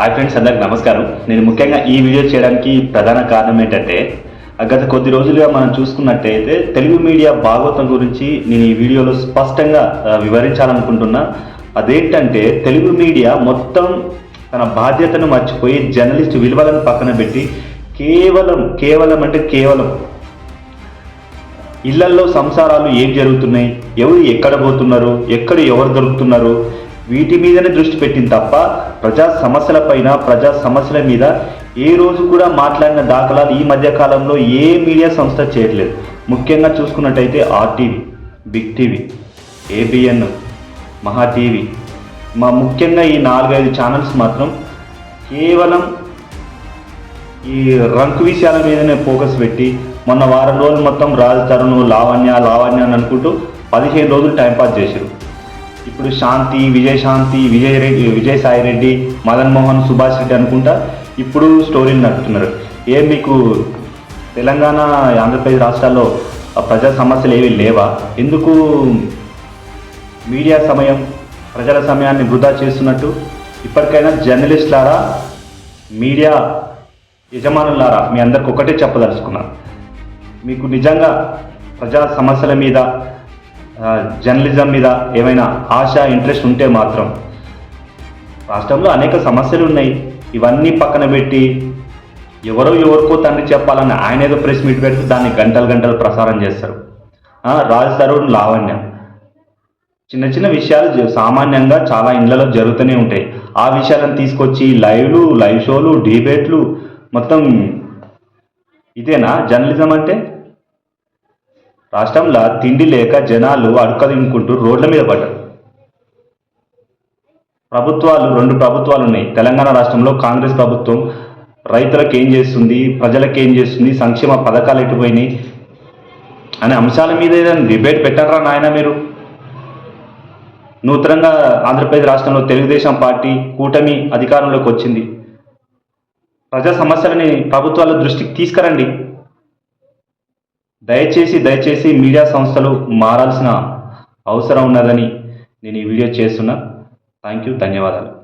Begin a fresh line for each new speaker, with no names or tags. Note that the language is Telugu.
హాయ్ ఫ్రెండ్స్ అందరికి నమస్కారం. నేను ముఖ్యంగా ఈ వీడియో చేయడానికి ప్రధాన కారణం ఏంటంటే గత కొద్ది రోజులుగా మనం చూసుకున్నట్టయితే తెలుగు మీడియా భాగవతం గురించి నేను ఈ వీడియోలో స్పష్టంగా వివరించాలనుకుంటున్నా. అదేంటంటే తెలుగు మీడియా మొత్తం తన బాధ్యతను మర్చిపోయి జర్నలిస్ట్ విలువలను పక్కన పెట్టి కేవలం కేవలం అంటే కేవలం ఇళ్ళల్లో సంసారాలు ఏం జరుగుతున్నాయి? ఎవరు ఎక్కడ పోతున్నారు? ఎక్కడ ఎవరు దొరుకుతున్నారు? వీటి మీదనే దృష్టి పెట్టింది తప్ప ప్రజా సమస్యలపైన ప్రజా సమస్యల మీద ఏ రోజు కూడా మాట్లాడిన దాఖలాలు ఈ మధ్యకాలంలో ఏ మీడియా సంస్థ చేయట్లేదు. ముఖ్యంగా చూసుకున్నట్టయితే RTV big TV ABN Maha TV. మా ముఖ్యంగా ఈ నాలుగైదు ఛానల్స్ మాత్రం కేవలం ఈ రంకు విషయాల మీదనే ఫోకస్ పెట్టి మొన్న వారం రోజులు మొత్తం రాజ్ తరుణ్ లావణ్య లావణ్య అని అనుకుంటూ పదిహేను రోజులు టైంపాస్ చేశారు ఇప్పుడు శాంతి విజయశాంతి విజయ్ రెడ్డి విజయసాయి రెడ్డి మదన్ మోహన్ సుభాష్ రెడ్డి అనుకుంటా ఇప్పుడు స్టోరీలు నడుపుతున్నారు. ఏం మీకు తెలంగాణ ఆంధ్రప్రదేశ్ రాష్ట్రాల్లో ఆ ప్రజా సమస్యలు ఏవి లేవా? ఎందుకు మీడియా సమయం ప్రజల సమయాన్ని వృధా చేస్తున్నట్టు? ఇప్పటికైనా జర్నలిస్టులారా మీడియా యజమానులారా మీ అందరికి ఒకటే చెప్పదలుచుకున్నాను మీకు నిజంగా ప్రజా సమస్యల మీద జర్నలిజం మీద ఏమైనా ఆశ ఇంట్రెస్ట్ ఉంటే మాత్రం రాష్ట్రంలో అనేక సమస్యలు ఉన్నాయి. ఇవన్నీ పక్కన పెట్టి ఎవరో ఎవరికో తండ్రి చెప్పాలని ఆయన ఏదో ప్రెస్ మీట్ పెడితే దాన్ని గంటలు గంటలు ప్రసారం చేస్తారు. ఆ, రాజ్ తరుణ్ లావణ్య. చిన్న చిన్న విషయాలు సామాన్యంగా చాలా ఇండ్లలో జరుగుతూనే ఉంటాయి. ఆ విషయాలను తీసుకొచ్చి లైవ్లు లైవ్ షోలు డిబేట్లు మొత్తం ఇదేనా? జర్నలిజం అంటే? రాష్ట్రంలో తిండి లేక జనాలు అడుకదింకుంటూ రోడ్ల మీద పడ్డారు. ప్రభుత్వాలు రెండు ప్రభుత్వాలు ఉన్నాయి. తెలంగాణ రాష్ట్రంలో కాంగ్రెస్ ప్రభుత్వం రైతులకు ఏం చేస్తుంది ప్రజలకు ఏం చేస్తుంది సంక్షేమ పథకాలు ఎటుపోయినాయి అనే అంశాల మీద ఏదైనా డిబేట్ పెట్టారా నాయన మీరు? నూతనంగా ఆంధ్రప్రదేశ్ రాష్ట్రంలో తెలుగుదేశం పార్టీ కూటమి అధికారంలోకి వచ్చింది. ప్రజా సమస్యలని ప్రభుత్వాల దృష్టికి తీసుకురండి. దయచేసి దయచేసి మీడియా సంస్థలు మారాల్సిన అవసరం ఉన్నదని నేను ఈ వీడియో చేస్తున్నా. థ్యాంక్ యూ ధన్యవాదాలు.